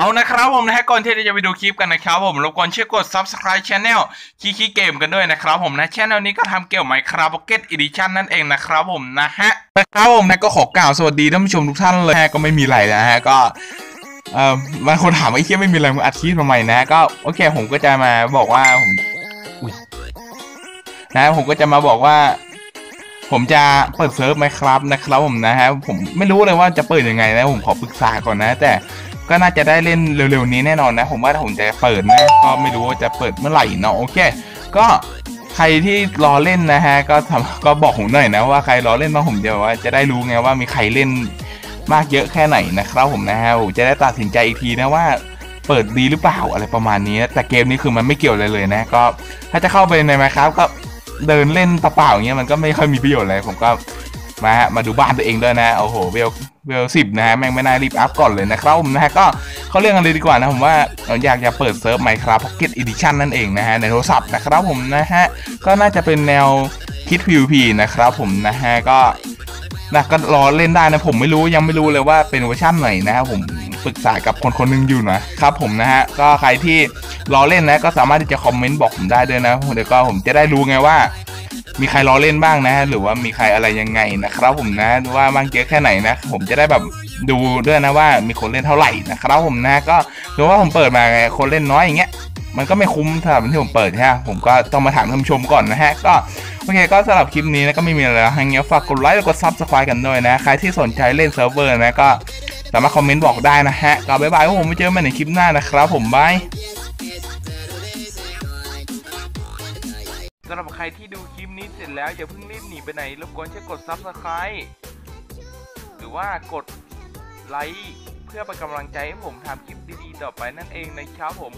เอานะครับผมนะฮะก่อนที่เราจะไปดูคลิปกันนะครับผมรบกวนช่วยกด subscribe channel คีคีเกมกันด้วยนะครับผมนะ channel นี้ก็ทำเกี่ยวกับ Minecraft Pocket Edition นั่นเองนะครับผมนะฮะนะครับผมนะก็ขอกล่าวสวัสดีท่านผู้ชมทุกท่านเลยนะฮะก็ไม่มีอะไรนะฮะก็เอ่อบางคนถามว่าไอ้เคียไม่มีอะไรมึงอัดคลิปทำไมนะก็โอเคผมก็จะมาบอกว่าผมนะผมก็จะมาบอกว่า ผมจะเปิดเซิร์ฟไหมครับนะครับผมนะฮะผมไม่รู้เลยว่าจะเปิดยังไงนะผมขอปรึกษาก่อนนะ แต่ ก็น่าจะได้เล่นเร็วๆนี้แน่นอนนะ ผมว่าถ้าผมจะเปิดนะก็ไม่รู้ว่าจะเปิดเมื่อไหร่เนาะโอเค ก็ใครที่รอเล่นนะฮะก็ทำก็บอกผมหน่อยนะว่าใครรอเล่นบ้างผมจะว่าจะได้รู้ไงว่ามีใครเล่นมากเยอะแค่ไหนนะครับผมนะฮะผมจะได้ตัดสินใจอีกทีนะว่าเปิดดีหรือเปล่าอะไรประมาณนี้ แต่เกมนี้คือมันไม่เกี่ยวเลยเลยนะก็ถ้าจะเข้าไปในไหมครับก็เดินเล่นเปล่าๆอย่างเงี้ยมันก็ไม่ค่อยมีประโยชน์เลยผมก็ มาฮะมาดูบ้านตัวเองด้วยนะโอ้โหเวลเวลสิบนะฮะแม่งไม่น่ารีบอัพก่อนเลยนะครับผมนะฮะก็เขาเรียกกันเลยดีกว่านะผมว่าอยากจะเปิดเซิร์ฟ Minecraft Pocket Edition นั่นเองนะฮะในโทรศัพท์นะครับผมนะฮะก็น่าจะเป็นแนวคิด PVP นะครับผมนะฮะก็นะก็รอเล่นได้นะผมไม่รู้ยังไม่รู้เลยว่าเป็นเวอร์ชันไหนนะครับผมปรึกษากับคนคนหนึงอยู่นะครับผมนะฮะก็ใครที่รอเล่นนะก็สามารถที่จะคอมเมนต์บอกผมได้ด้วยนะเดี๋ยวก็ผมจะได้รู้ไงว่า มีใครรอเล่นบ้างนะ หรือว่ามีใครอะไรยังไงนะครับ ผมนะว่าบ้างเยอะแค่ไหนนะ ผมจะได้แบบดูด้วยนะว่ามีคนเล่นเท่าไหร่นะครับผมนะก็หรือว่าผมเปิดมาไงคนเล่นน้อยอย่างเงี้ยมันก็ไม่คุ้มสำหรับที่ผมเปิดใช่ไหมผมก็ต้องมาถามท่านผู้ชมก่อนนะฮะ ก็โอเคก็สำหรับคลิปนี้นะก็ไม่มีอะไรแล้วงเงี้ยฝากกดไลค์และกดซับสไครต์กันด้วยนะ ใครที่สนใจเล่นเซิร์ฟเวอร์นะก็สามารถคอมเมนต์บอกได้นะฮะ ก็บ๊ายบายผมไว้เจอกันในคลิปหน้านะครับผมบาย สำหรับใครที่ดูคลิปนี้เสร็จแล้วอย่าเพิ่งรีบหนีไปไหนรบกวนช่วยกด Subscribe หรือว่ากดไลค์เพื่อเป็นกำลังใจให้ผมทำคลิปดีๆต่อไปนั่นเองนะครับผม